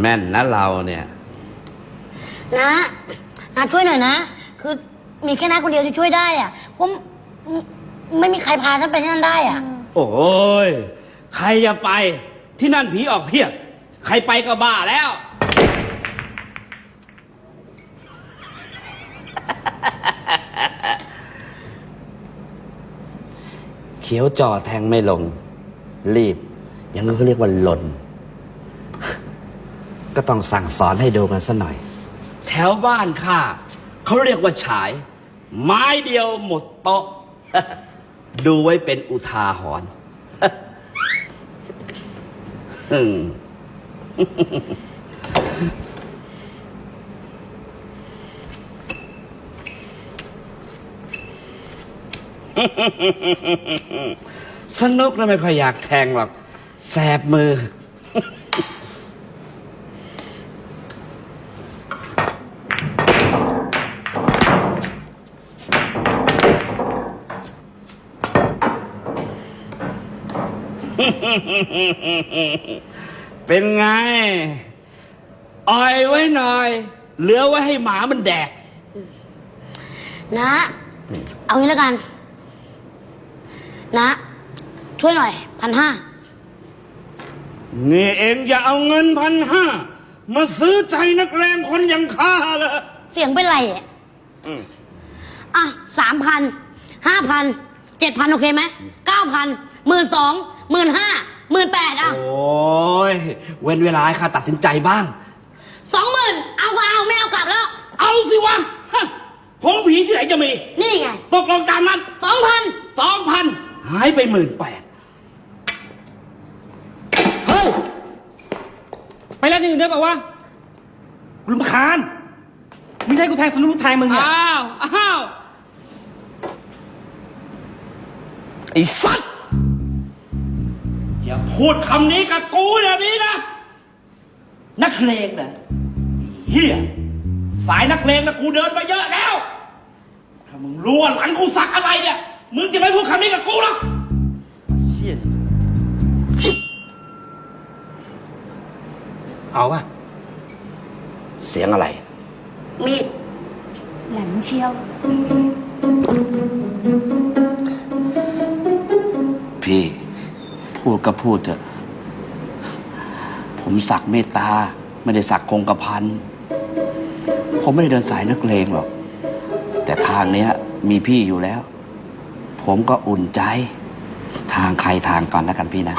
แม่นนะเราเนี่ย นะนะช่วยหน่อยนะ คือมีแค่น้าคนเดียวที่ช่วยได้อะผมไม่มีใครพาฉันไปที่นั่นได้อะ โอ้ย ใครจะไปที่นั่นผีออกเพียบ ใครไปก็บ้าแล้ว เขียวจ่อแทงไม่ลง รีบ อย่างนั้นเขาเรียกว่าหล่น ก็ต้องสั่งสอนให้ดูกันสัหน่อย แถวบ้านข้าเขาเรียกว่าฉาย ไม้เดียวหมดโต๊ะ ดูไว้เป็นอุทาหรณ์สนุกนะไม่ค่อยอยากแทงหรอก แสบมือ เป็นไง อ่อยไว้หน่อย เหลือไว้ให้หมามันแดก นะ เอางี้แล้วกัน นะ ช่วยหน่อยพันห้า นี่เองอย่าเอาเงินพันห้ามาซื้อใจนักแรงคนอย่างข้าเลยเสียงเป็นไรอะอืมอะสามพันห้าพันเจ็ดพันโอเคไหมเก้าพันหมื่นสองหมื่นห้าหมื่นแปดอะโอ้ยเว้นเวลาให้ข้าตัดสินใจบ้าง สองหมื่นเอาก็เอาไม่เอากลับแล้ว เอาสิวะฮะผมผีที่ไหนจะมี นี่ไง ตกลงตามนั้นสองพันสองพันหายไปหมื่นแปด เฮ้ย ไปเล่นที่อื่นได้ป่าวะกูรำคาญมึงจะให้กูแทงสนุกแทงมึงเนี่ย อ้าว อ้าว ไอ้สัตว์ อย่าพูดคำนี้กับกูแบบนี้นะ นักเลงนะเฮียสายนักเลงนะกูเดินมาเยอะแล้ว ถ้ามึงรู้ว่าหลังกูสักอะไรเนี่ย มึงจะไม่พูดคำนี้กับกู เอาป่ะ เสียงอะไร มีดแหลมเชียว พี่ พูดก็พูดเถอะ ผมสักเมตตา ไม่ได้สักคงกระพัน ผมไม่ได้เดินสายนักเลงหรอก แต่ทางเนี้ย มีพี่อยู่แล้ว ผมก็อุ่นใจ ทางใครทางก่อนแล้วกันพี่นะ